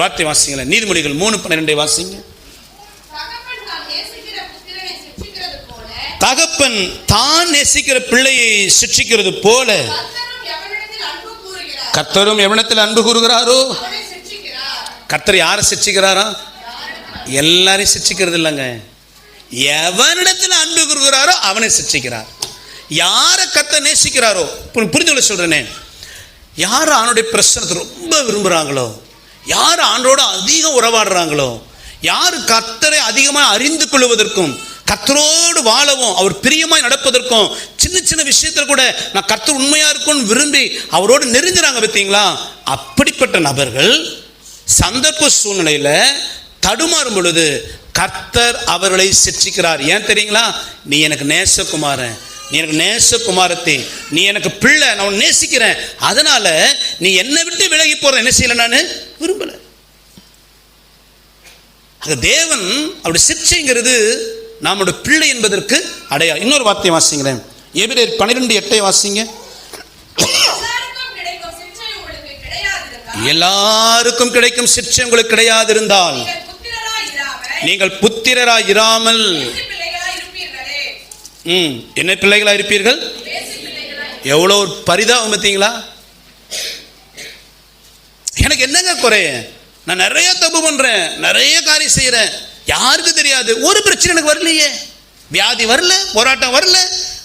ஒரு வார்த்தை வாசிங்களேன். நீதிமொழிகள் மூணு பன்னிரெண்டை வாசிங்க. தகப்பன் தான் நேசிக்கிற சிட்சிக்கிறது போல பிள்ளையை சிக்ஷிக்கிறது போல கர்த்தரும் அன்பு எவனத்தில் அன்பு கூறுகிறாரோ? கர்த்தர் யாரை சிக்ஷிக்கிறாரா எல்லாரையும் சிக்ஷிக்கிறது இல்லைங்க. எவனிடத்தில் அன்பு கூறுகிறாரோ அவனை சிக்ஷிக்கிறார் யாரை கத்த நேசிக்கிறாரோ? புரிஞ்சு புரிந்து சொல்றேனே. யார் அவனுடைய பிரச்சனத்தை ரொம்ப விரும்புகிறாங்களோ யார் ஆண்டோடு அதிகம் உறவாடுறாங்களோ? யார் கத்தரை அதிகமாக அறிந்து கொள்வதற்கும் கத்தரோடு வாழவும் அவர் பிரியமாய் நடப்பதற்கும் சின்ன சின்ன விஷயத்தில் கூட நான் கத்தர் உண்மையாக இருக்கும்னு விரும்பி அவரோடு நெருங்குறாங்க பார்த்தீங்களா? அப்படிப்பட்ட நபர்கள் சந்தர்ப்ப சூழ்நிலையில் தடுமாறும் பொழுது கர்த்தர் அவர்களை சிற்றிக்கிறார் ஏன் தெரியுங்களா? நீ எனக்கு நேசகுமாரன். நீ எனக்கு நேசகுமாரத்தை. நீ எனக்கு பிள்ளை. நான் உன்னை நேசிக்கிறேன். அதனால நீ என்னை விட்டு விலகி போற என்ன செய்யல நான்? விரும்பல. ஆக தேவன் அவருடைய சிற்சைங்கிறது நம்முடைய பிள்ளை என்பதற்கு அடையாளம் இன்னொரு வார்த்தையை வாசிங்களேன். எபிரேர் பன்னிரெண்டு எட்டை வாசிங்க. எல்லாருக்கும் கிடைக்கும் சிற்றை உங்களுக்கு கிடையாது இருந்தால் நீங்கள் புத்திரராய் இராமல். ம் என்ன பிள்ளைகளா இருப்பீர்கள்? எவ்வளோ பரிதாபம் பார்த்தீங்களா எனக்கு என்னங்க குறை நான் நிறைய தப்பு பண்றேன். நிறைய காரியம் செய்யறேன் யாருக்கு தெரியாது? ஒரு பிரச்சனை எனக்கு வரலையே. வியாதி வரல போராட்டம் வரல.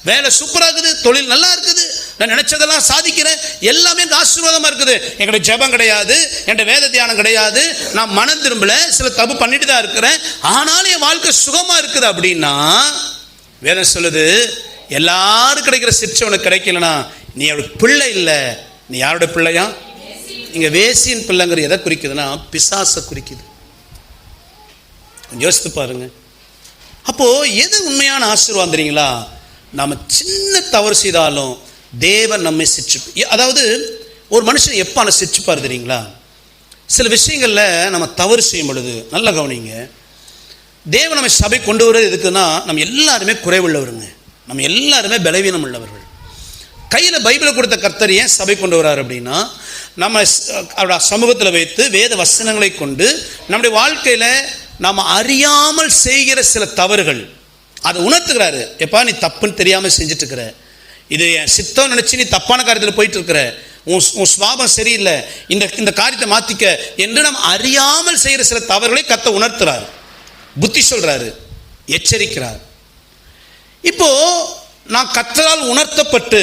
வேலை சூப்பரா இருக்குது தொழில் நல்லா இருக்குது. நான் நினைச்சதெல்லாம் சாதிக்கிறேன். எல்லாமே எனக்கு ஆசீர்வாதமா இருக்குது. என்கிட்ட ஜெபம் கிடையாது. என்கிட்ட வேத தியானம் கிடையாது. நான் மனம் திரும்பல. சில தப்பு பண்ணிட்டு தான் இருக்கிறேன். ஆனாலும் என் வாழ்க்கை சுகமா இருக்குது அப்படின்னா வேதம் சொல்லுது எல்லாரும் கிடைக்கிற சிற்சை உனக்கு கிடைக்கலனா நீ அவளுக்கு பிள்ளை இல்லை. நீ யாரோட பிள்ளையா? இங்கே வேசியின் பிள்ளைங்கிற எதை குறிக்குதுன்னா பிசாசை குறிக்குது. யோசித்து பாருங்க. அப்போது எது உண்மையான ஆசீர்வாதம் தெரியுங்களா? நாம சின்ன தவறு செய்தாலும் தேவன் நம்மை சிரிச்சு அதாவது ஒரு மனுஷன் எப்போ அதை சிரிச்சுப்பார் தெரியுங்களா? சில விஷயங்களில் நம்ம தவறு செய்யும் பொழுது நல்ல கவனிங்க. தேவன் நம்ம சபை கொண்டு வர்றது எதுக்குன்னா நம்ம எல்லாருமே குறைவுள்ளவருங்க. நம்ம எல்லாருமே பலவீனம் உள்ளவர்கள் கையில் பைபிளை கொடுத்த கர்த்தர் ஏன் சபை கொண்டு வரார் அப்படின்னா நம்ம அவருடைய சமூகத்தில் வைத்து வேத வசனங்களை கொண்டு நம்முடைய வாழ்க்கையில் நாம் அறியாமல் செய்கிற சில தவறுகள் அதை உணர்த்துக்கிறாரு எப்பா நீ தப்புன்னு தெரியாமல் செஞ்சுட்டு இருக்கிற இது என் சித்தம் நினச்சி நீ தப்பான காரியத்தில் போயிட்டு இருக்கிற உன் உன் சுவாபம் சரியில்லை. இந்த இந்த காரியத்தை மாற்றிக்க என்று நாம் அறியாமல் செய்கிற சில தவறுகளை கத்த உணர்த்துறார். புத்தி சொல்கிறாரு எச்சரிக்கிறார். இப்போது நான் கத்தரால் உணர்த்தப்பட்டு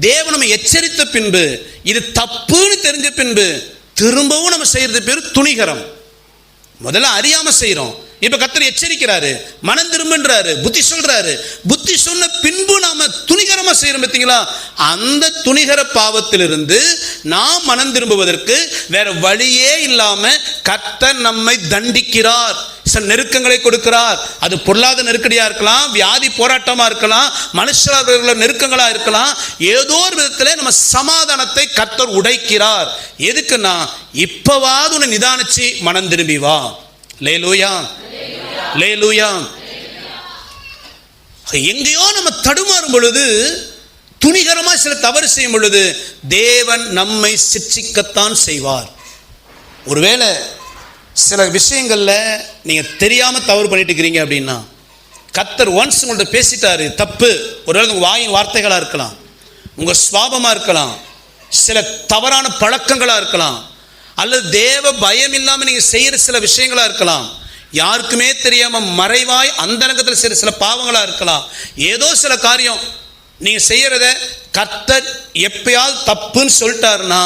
தேவன் நம்ம எச்சரித்த பின்பு இது தப்புன்னு தெரிஞ்ச பின்பு திரும்பவும் நம்ம செய்யறது பேர் துணிகரம். முதல்ல அறியாம செய்யறோம் இப்ப கத்தர் எச்சரிக்கிறாரு மனம் திரும்புன்றாரு புத்தி சொல்றாரு. புத்தி சொன்ன பின்பு நாம துணிகரமா செய்யறோம் பார்த்தீங்களா அந்த துணிகர பாவத்திலிருந்து நாம் மனம் திரும்புவதற்கு வேற வழியே இல்லாம கத்தர் நம்மை தண்டிக்கிறார். சில நெருக்கங்களை கொடுக்கிறார். அது பொருளாதார நெருக்கடியாக இருக்கலாம் வியாதி போராட்டமாக இருக்கலாம் மனுஷர்கள நெருக்கங்களாக இருக்கலாம். ஏதோ ஒரு விதத்தில் நம்ம சமாதானத்தை கத்தர் உடைக்கிறார். எதுக்குன்னா இப்பவாவது உன்னை நிதானிச்சு மனம் திரும்பி வா. லே லூயா லே லூயா எங்கேயோ நம்ம தடுமாறும் பொழுது துணிகரமாக சில தவறு செய்யும் பொழுது தேவன் நம்மை சிச்சிக்கத்தான் செய்வார். ஒருவேளை சில விஷயங்களில் நீங்கள் தெரியாமல் தவறு பண்ணிட்டு இருக்கிறீங்க அப்படின்னா கத்தர் ஒன்ஸ் உங்கள்ட்ட பேசிட்டாரு தப்பு. ஒருவேளை உங்கள் வாயின் வார்த்தைகளாக இருக்கலாம் உங்கள் சுவாபமாக இருக்கலாம் சில தவறான பழக்கங்களாக இருக்கலாம் அல்லது தேவ பயம் இல்லாமல் நீங்கள் செய்கிற சில விஷயங்களாக இருக்கலாம். யாருக்குமே தெரியாமல் மறைவாய் அந்தரங்கத்தில் செய்கிற சில பாவங்களாக இருக்கலாம். ஏதோ சில காரியம் நீங்கள் செய்கிறத கத்தர் எப்பயாவது தப்புன்னு சொல்லிட்டாருன்னா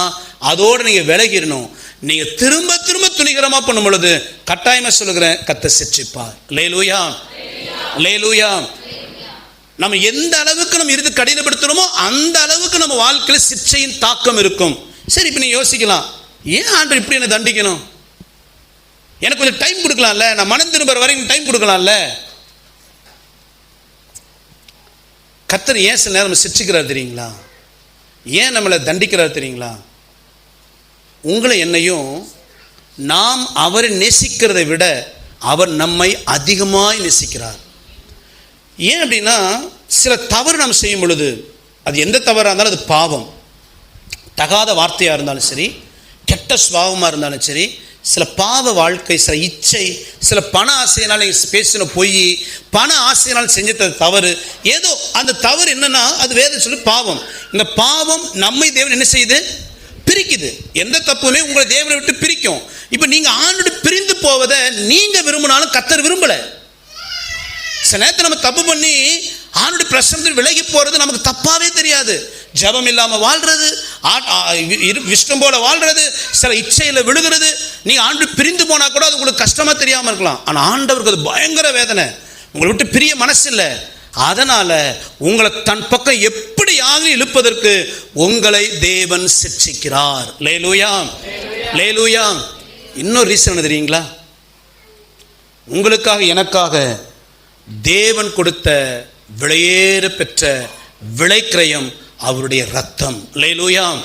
அதோடு நீங்கள் விலகிடணும். நீங்கள் திரும்ப திரும்ப துணிகரமா பண்ணும் பொழுது கட்டாயமா சொல்லுகிறேன் கத்த சிற்றிப்பார் லேலூயா லேலூயா நம்ம எந்த அளவுக்கு நம்ம இருந்து கடினப்படுத்துறோமோ அந்த அளவுக்கு நம்ம வாழ்க்கையில சிச்சையின் தாக்கம் இருக்கும். சரி இப்போ நீ யோசிக்கலாம். ஏன் ஆண்டு இப்படி என்ன தண்டிக்கணும்? எனக்கு கொஞ்சம் டைம் கொடுக்கலாம்ல? நான் மனம் திரும்புற வரைக்கும் டைம் கொடுக்கலாம்ல? கத்தர் ஏன் சில நேரம் சிரிச்சுக்கிறார் தெரியுங்களா? ஏன் நம்மளை தண்டிக்கிறார் தெரியுங்களா? உங்களை என்னையும் நாம் அவரை நேசிக்கிறதை விட அவர் நம்மை அதிகமாய் நேசிக்கிறார். ஏன் அப்படின்னா சில தவறு நாம் செய்யும் பொழுது அது எந்த தவறாக இருந்தாலும் அது பாவம். தகாத வார்த்தையாக இருந்தாலும் சரி கெட்ட சுபாவமாக இருந்தாலும் சரி சில பாவ வாழ்க்கை சில இச்சை சில பண ஆசையினால் நீங்க பேசின பொய் பண ஆசையினால் செஞ்சது தவறு ஏதோ அந்த தவறு என்னன்னா அது வேதம் சொல்லி பாவம். இந்த பாவம் நம்மை தேவன் என்ன செய்யுது? பிரிக்குது. எந்த தப்புமே உங்களை தேவனை விட்டு பிரிக்கும். இப்போ நீங்கள் ஆண்டோடு பிரிந்து போவதை நீங்கள் விரும்பினாலும் கத்தர் விரும்பலை. சில நேரத்தில் நம்ம தப்பு பண்ணி ஆணுடைய பிரசனத்தில் விலகி போகிறது நமக்கு தப்பாகவே தெரியாது. ஜெபம் இல்லாமல் வாழ்றது ஆ- இரு- விஷ்ணு போல வாழ்றது சில இச்சையில் விழுகிறது. நீங்கள் ஆண்டு பிரிந்து போனால் கூட அது உங்களுக்கு கஷ்டமாக தெரியாமல் இருக்கலாம். ஆனால் ஆண்டவருக்கு அது பயங்கர வேதனை. உங்களை விட்டு பிரிய மனசு இல்லை அதனால் உங்களை தன் பக்கம் எப்படியாவது இழுப்பதற்கு உங்களை தேவன் சிக்ஷிக்கிறார் லேலூயாம் லேலூயாம் இன்னொரு ரீசன் என்ன தெரியுங்களா? உங்களுக்காக எனக்காக தேவன் கொடுத்த விலையேற பெற்ற விளைக்கிரயம் அவருடைய ரத்தம். லேலூயாம்